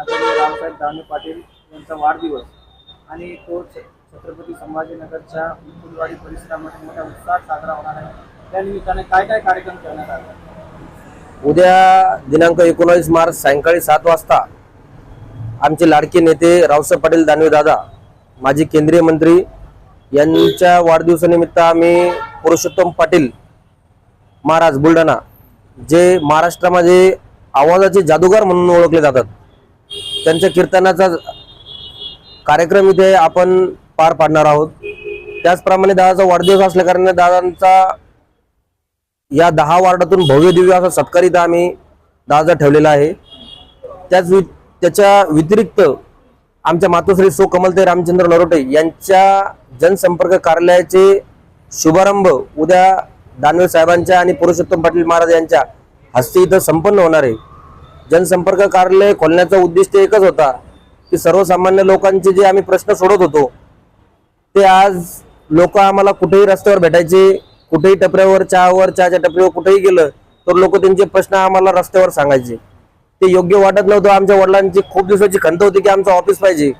लाडके नेते आदरणीय रावसाहेब दानवे पाटील यांचा वाढदिवस आणि तो छत्रपती संभाजीनगरच्या फुलवाडी परिसरामध्ये मोठ्या उत्साहात साजरा होणार आहे. त्या निमित्ताने काय काय कार्यक्रम करण्यात आला? उद्या दिनांक एकोणावीस मार्च सायंकाळी सात वाजता आमचे लाडके नेते रावसाहेब पाटील दानवे दादा माजी केंद्रीय मंत्री यांच्या वाढदिवसानिमित्त आम्ही पुरुषोत्तम पाटील महाराज बुलढाणा जे महाराष्ट्रामध्ये आवाजाचे जादूगार म्हणून ओळखले जातात त्यांच्या कीर्तनाचा कार्यक्रम इथे आपण पार पाडणार आहोत. त्याचप्रमाणे दादाचा वाढदिवस असल्या कारणाने दादांचा या दहा वार्डातून भव्य दिव्य असा सत्कार इथं आम्ही दादा ठेवलेला आहे. त्याच वि- त्याच्या व्यतिरिक्त आमच्या मातोश्री सो कमलते रामचंद्र नरोटे यांच्या जनसंपर्क कार्यालयाचे शुभारंभ उद्या दानवे साहेबांच्या आणि पुरुषोत्तम पाटील महाराज यांच्या हस्ते इथं संपन्न होणार आहे. जनसंपर्क कार्यालय खोलण्याचा उद्दिष्ट एकच होता की सर्वसामान्य लोकांचे जे आम्ही प्रश्न सोडत होतो ते आज लोक आम्हाला कुठेही रस्त्यावर भेटायचे कुठेही टपऱ्यावर चहावर चहाच्या टपऱ्यावर कुठेही गेलं तर लोक त्यांचे प्रश्न आम्हाला रस्त्यावर सांगायचे. ते योग्य वाटत नव्हतं. आमच्या वडिलांची खूप दिवसाची खंत होती की आमचं ऑफिस पाहिजे.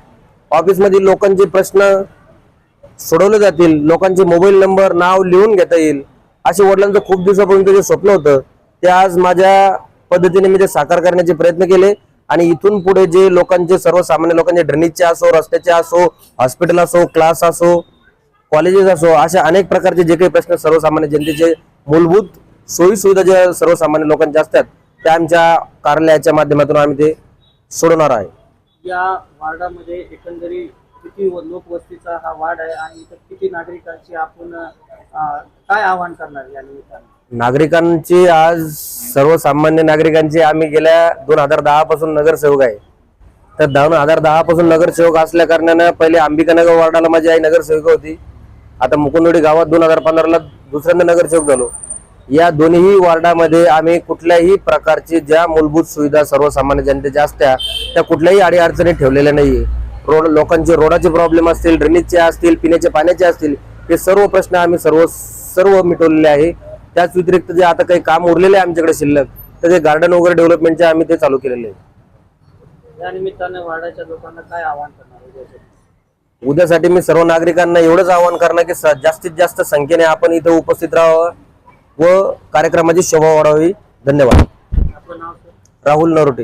ऑफिसमध्ये लोकांचे प्रश्न सोडवले जातील लोकांचे मोबाईल नंबर नाव लिहून घेता येईल. असे वडिलांचं खूप दिवसापर्यंत जे स्वप्न होतं. ते आज माझ्या पद्धतीने मी ते साकार करण्याचे प्रयत्न केले. आणि इथून पुढे जे लोकांचे सर्वसामान्य लोकांचे ड्रेनेजचे असो रस्त्याचे असो हॉस्पिटल असो क्लास असो कॉलेजेस असो अशा अनेक प्रकारचे जे काही प्रश्न सर्वसामान्य जनतेचे मूलभूत सोयी सुविधा ज्या सर्वसामान्य लोकांच्या असतात त्या आमच्या कार्यालयाच्या माध्यमातून आम्ही ते सोडवणार आहे. या वार्डामध्ये एकंदरीत किती लोकवस्तीचा हा वार्ड आहे आणि किती नागरिकांची आपण काय आवाहन करणार या निमित्ताने? नागरिकांची आज सर्वसामान्य नागरिकांची आम्ही गेल्या दोन हजार दहा पासून नगरसेवक आहे. तर दोन हजार दहा पासून नगरसेवक असल्या कारणानं पहिले अंबिकानगर वार्डाला माझी आई नगरसेविका होती. आता मुकुंदोडी गावात दोन हजार पंधराला दुसऱ्यांदा नगरसेवक झालो. या दोन्ही वार्डामध्ये आम्ही कुठल्याही प्रकारची ज्या मूलभूत सुविधा सर्वसामान्य जनतेच्या असत्या त्या कुठल्याही अडीअडचणी ठेवलेल्या नाहीये. रोड लोकांचे रोडाचे प्रॉब्लेम असतील ड्रेनेजचे असतील पिण्याचे पाण्याचे असतील हे सर्व प्रश्न आम्ही सर्व सर्व मिटवलेले आहे. त्याच व्यतिरिक्त जे आता काही काम उरलेले आहे आमच्याकडे शिल्लक तर ते गार्डन वगैरे डेव्हलपमेंटचे आम्ही ते चालू केलेले आहे. या निमित्ताने वार्डाच्या लोकांना काय आवाहन करणार उद्याचं? उद्यासाठी मी सर्व नागरिकांना एवढंच आवाहन करणार की स- जास्तीत जास्त संख्येने आपण इथं उपस्थित राहावं व कार्यक्रमाची शोभा वाढावी. धन्यवाद. आपलं नाव सर? राहुल नरोटे.